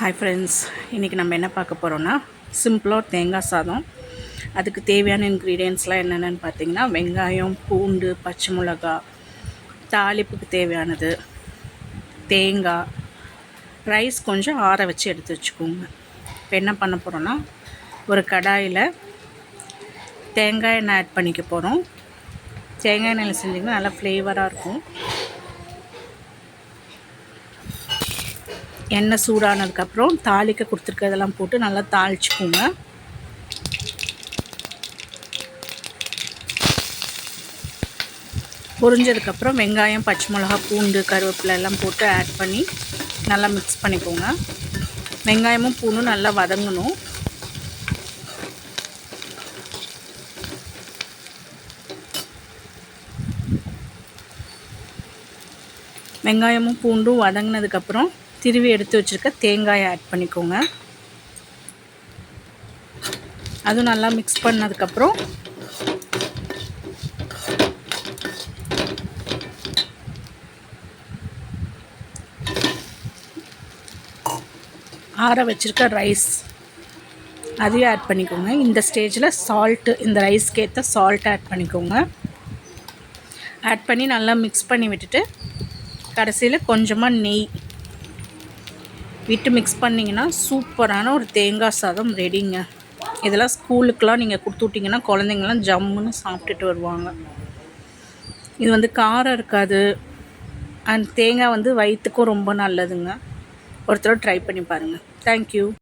Hi friends இன்றைக்கி நம்ம என்ன பார்க்க போகிறோன்னா சிம்பிளாக தேங்காய் சாதம். அதுக்கு தேவையான இன்க்ரீடியன்ஸ்லாம் என்னென்னு பார்த்தீங்கன்னா வெங்காயம் பூண்டு பச்சை மிளகா தாளிப்புக்கு தேவையானது தேங்காய் ரைஸ் கொஞ்சம் ஆற வச்சு எடுத்து வச்சுக்கோங்க. இப்போ என்ன பண்ண போகிறோன்னா ஒரு கடாயில் தேங்காய் எண்ணெய் ஆட் பண்ணிக்க போகிறோம் தேங்காய் எண்ணெயில் செஞ்சிங்கன்னா நல்லா ஃப்ளேவராக இருக்கும். எண்ணெய் சூடானதுக்கப்புறம் தாளிக்க கொடுத்துருக்கதெல்லாம் போட்டு நல்லா தாளிச்சுக்கோங்க. பொரிஞ்சதுக்கப்புறம் வெங்காயம் பச்சை மிளகா பூண்டு கருவேப்பிலை எல்லாம் போட்டு ஆட் பண்ணி நல்லா மிக்ஸ் பண்ணிக்கோங்க. வெங்காயமும் பூண்டும் நல்லா வதங்கணும். வெங்காயமும் பூண்டும் வதங்கினதுக்கப்புறம் திருவி எடுத்து வச்சுருக்க தேங்காயை ஆட் பண்ணிக்கோங்க. அதுவும் நல்லா மிக்ஸ் பண்ணதுக்கப்புறம் ஆற வச்சுருக்க ரைஸ் அதையும் ஆட் பண்ணிக்கோங்க. இந்த ஸ்டேஜில் சால்ட்டு இந்த ரைஸ்க்கு ஏற்ற சால்ட் ஆட் பண்ணிக்கோங்க. ஆட் பண்ணி நல்லா மிக்ஸ் பண்ணி விட்டுட்டு கடைசியில் கொஞ்சமாக நெய் விட்டு மிக்ஸ் பண்ணிங்கன்னா சூப்பரான ஒரு தேங்காய் சாதம் ரெடிங்க இதெல்லாம் ஸ்கூலுக்கெலாம் நீங்கள் கொடுத்து விட்டிங்கன்னா குழந்தைங்களாம் ஜம்முன்னு சாப்பிட்டுட்டு வருவாங்க. இது வந்து காரம் இருக்காது. அண்ட் தேங்காய் வந்து வயிற்றுக்கும் ரொம்ப நல்லதுங்க. ஒருத்தர் ட்ரை பண்ணி பாருங்கள் தேங்க்யூ